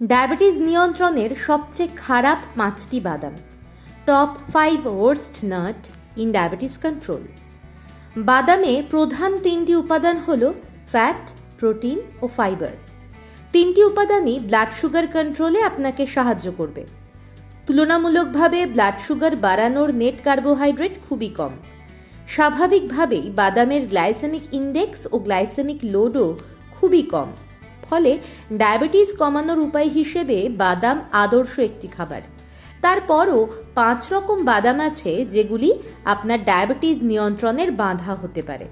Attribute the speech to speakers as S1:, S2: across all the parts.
S1: Diabetes নিয়ন্ত্রণের সবচেয়ে খারাপ পাঁচটি বাদাম। Top five worst nut in diabetes control বাদামে প্রধান তিনটি উপাদান হল ফ্যাট প্রোটিন ও ফাইবার তিনটি উপাদানই ব্লাড সুগার কন্ট্রোলে আপনাকে সাহায্য করবে। তুলনামূলকভাবে ব্লাড সুগার বাড়ানোর নেট কার্বোহাইড্রেট খুবই কম। স্বাভাবিকভাবেই বাদামের গ্লাইসেমিক ইন্ডেক্স ও গ্লাইসেমিক লোডও খুবই কম। ফলে ডায়াবেটিস কমানোর উপায় হিসেবে বাদাম আদর্শ একটি খাবার। তারপরও পাঁচ রকম বাদাম আছে যেগুলি আপনার ডায়াবেটিস নিয়ন্ত্রণের বাধা হতে পারে।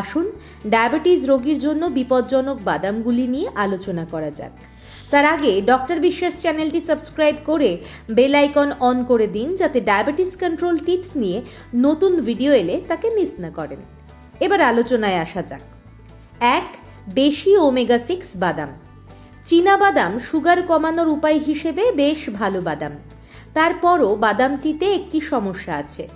S1: আসুন ডায়াবেটিস রোগীর জন্য বিপজ্জনক বাদামগুলি নিয়ে আলোচনা করা যাক। তার আগে ডক্টর বিশ্বাস চ্যানেলটি সাবস্ক্রাইব করে বেল আইকন অন করে দিন যাতে ডায়াবেটিস কন্ট্রোল টিপস নিয়ে নতুন ভিডিও এলে তাকে মিস না করেন। এবার আলোচনায় আসা যাক। এক বেশি ওমেগা সিক্স বাদাম। চীনা বাদাম সুগার কমানোর উপায় হিসেবে বেশ ভালো বাদাম। তারপরও বাদামটিতে একটি সমস্যা আছে।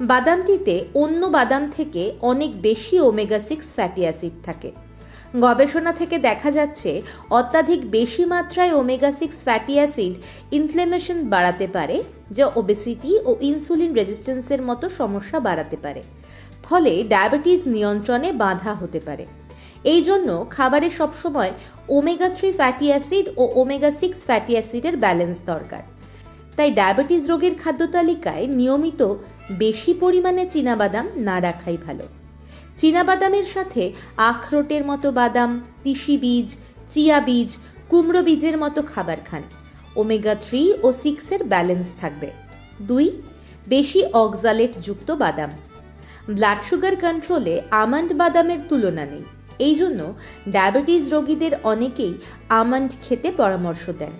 S1: বাদামটিতে অন্য বাদাম থেকে অনেক বেশি ওমেগা সিক্স ফ্যাটি অ্যাসিড থাকে। গবেষণা থেকে দেখা যাচ্ছে, অত্যাধিক বেশি মাত্রায় omega six fatty acid inflammation বাড়াতে পারে, যা ওবেসিটি ও ইনসুলিন রেজিস্ট্যান্সের মতো সমস্যা বাড়াতে পারে। ফলে ডায়াবেটিস নিয়ন্ত্রণে বাধা হতে পারে। এই জন্য খাবারে সবসময় ওমেগা থ্রি ফ্যাটি অ্যাসিড ও ওমেগা সিক্স ফ্যাটি অ্যাসিডের ব্যালেন্স দরকার। তাই ডায়াবেটিস রোগের খাদ্য তালিকায় নিয়মিত বেশি পরিমাণে চীনাবাদাম না রাখাই ভালো। চীনাবাদামের সাথে আখরোটের মতো বাদাম, তিসি বীজ, চিয়া বীজ, কুমড়ো বীজের মতো খাবার খান। ওমেগা থ্রি ও সিক্সের ব্যালেন্স থাকবে। দুই, বেশি অক্সালেট যুক্ত বাদাম। ব্লাড সুগার কন্ট্রোলে আমন্ড বাদামের তুলনা নেই। এই জন্য ডায়াবেটিস রোগীদের অনেকেই আমন্ড খেতে পরামর্শ দেন।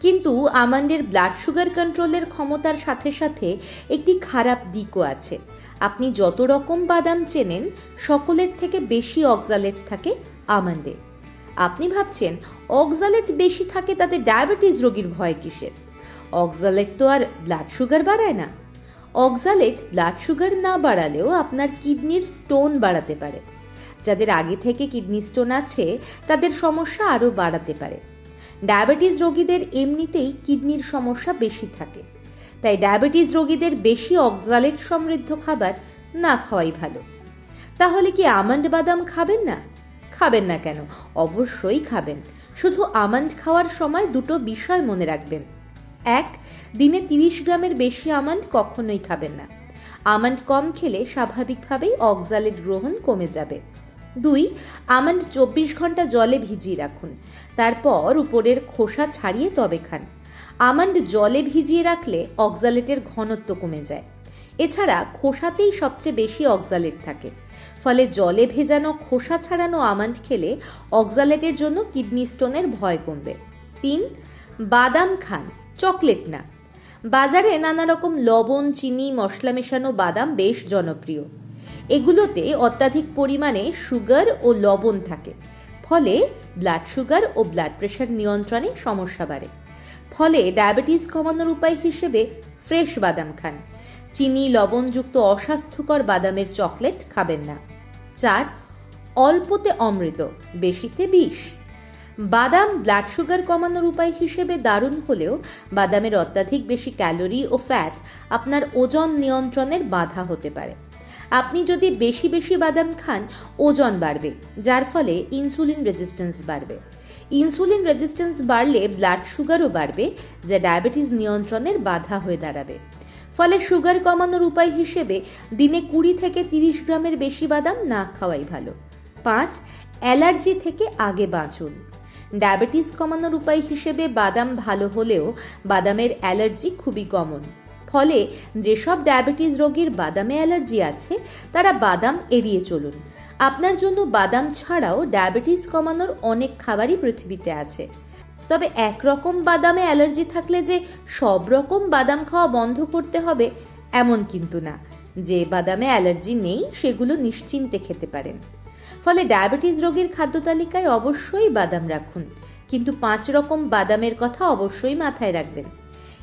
S1: কিন্তু আমান্ডের ব্লাড সুগার কন্ট্রোলের ক্ষমতার সাথে সাথে একটি খারাপ দিকও আছে। আপনি যত রকম বাদাম চেনেন, সকলের থেকে বেশি অক্সালেট থাকে আমন্ডে। আপনি ভাবছেন অক্সালেট বেশি থাকে তাতে ডায়াবেটিস রোগীর ভয় কিসের? অক্সালেট তো আর ব্লাড সুগার বাড়ায় না। অক্সালেট ব্লাড সুগার না বাড়ালেও আপনার কিডনির স্টোন বাড়াতে পারে। যাদের আগে থেকে কিডনি স্টোন আছে, তাদের সমস্যা আরও বাড়াতে পারে। ডায়াবেটিস রোগীদের এমনিতেই কিডনির সমস্যা বেশি থাকে। তাই ডায়াবেটিস রোগীদের বেশি অক্সালেট সমৃদ্ধ খাবার না খাওয়াই ভালো। তাহলে কি আমন্ড বাদাম খাবেন না? খাবেন না কেন? অবশ্যই খাবেন। শুধু আমন্ড খাওয়ার সময় দুটো বিষয় মনে রাখবেন। এক, দিনে তিরিশ গ্রামের বেশি আমন্ড কখনোই খাবেন না। আমন্ড কম খেলে স্বাভাবিকভাবেই অক্সালেট গ্রহণ কমে যাবে। দুই আমন্ড চব্বিশ ঘণ্টা জলে ভিজিয়ে রাখুন। তারপর উপরের খোসা ছাড়িয়ে তবে খান। আমন্ড জলে ভিজিয়ে রাখলে অক্সালেটের ঘনত্ব কমে যায়। এছাড়া খোসাতেই সবচেয়ে বেশি অক্সালেট থাকে। ফলে জলে ভেজানো খোসা ছাড়ানো আমন্ড খেলে অক্সালেটের জন্য কিডনি স্টোনের ভয় কমবে। তিন, বাদাম খান, চকলেট না। বাজারে নানা রকম লবণ, চিনি, মশলা মেশানো বাদাম বেশ জনপ্রিয়। এগুলোতে অত্যাধিক পরিমাণে সুগার ও লবণ থাকে। ফলে ব্লাড সুগার ও ব্লাড প্রেশার নিয়ন্ত্রণে সমস্যা বাড়ে। ফলে ডায়াবেটিস কমানোর উপায় হিসেবে ফ্রেশ বাদাম খান। চিনি, লবণযুক্ত অস্বাস্থ্যকর বাদামের চকলেট খাবেন না। চার, অল্পতে অমৃত, বেশিতে বিষ। বাদাম ব্লাড সুগার কমানোর উপায় হিসেবে দারুণ হলেও বাদামের অত্যাধিক বেশি ক্যালোরি ও ফ্যাট আপনার ওজন নিয়ন্ত্রণের বাধা হতে পারে। আপনি যদি বেশি বেশি বাদাম খান, ওজন বাড়বে, যার ফলে ইনসুলিন রেজিস্ট্যান্স বাড়বে। ইনসুলিন রেজিস্ট্যান্স বাড়লে ব্লাড সুগারও বাড়বে, যা ডায়াবেটিস নিয়ন্ত্রণের বাধা হয়ে দাঁড়াবে। ফলে সুগার কমানোর উপায় হিসেবে দিনে কুড়ি থেকে তিরিশ গ্রামের বেশি বাদাম না খাওয়াই ভালো। পাঁচ, অ্যালার্জি থেকে আগে বাঁচুন। ডায়াবেটিস কমানোর উপায় হিসেবে বাদাম ভালো হলেও বাদামের অ্যালার্জি খুবই কমন ফলে যেসব ডায়াবেটিস রোগীর বাদামে অ্যালার্জি আছে, তারা বাদাম এড়িয়ে চলুন। আপনার জন্য বাদাম ছাড়াও ডায়াবেটিস কমানোর অনেক খাবারই পৃথিবীতে আছে। তবে একরকম বাদামে অ্যালার্জি থাকলে যে সব রকম বাদাম খাওয়া বন্ধ করতে হবে, এমন কিন্তু না। যে বাদামে অ্যালার্জি নেই, সেগুলো নিশ্চিন্তে খেতে পারেন। ফলে ডায়াবেটিস রোগীর খাদ্য তালিকায় অবশ্যই বাদাম রাখুন। কিন্তু পাঁচ রকম বাদামের কথা অবশ্যই মাথায় রাখবেন।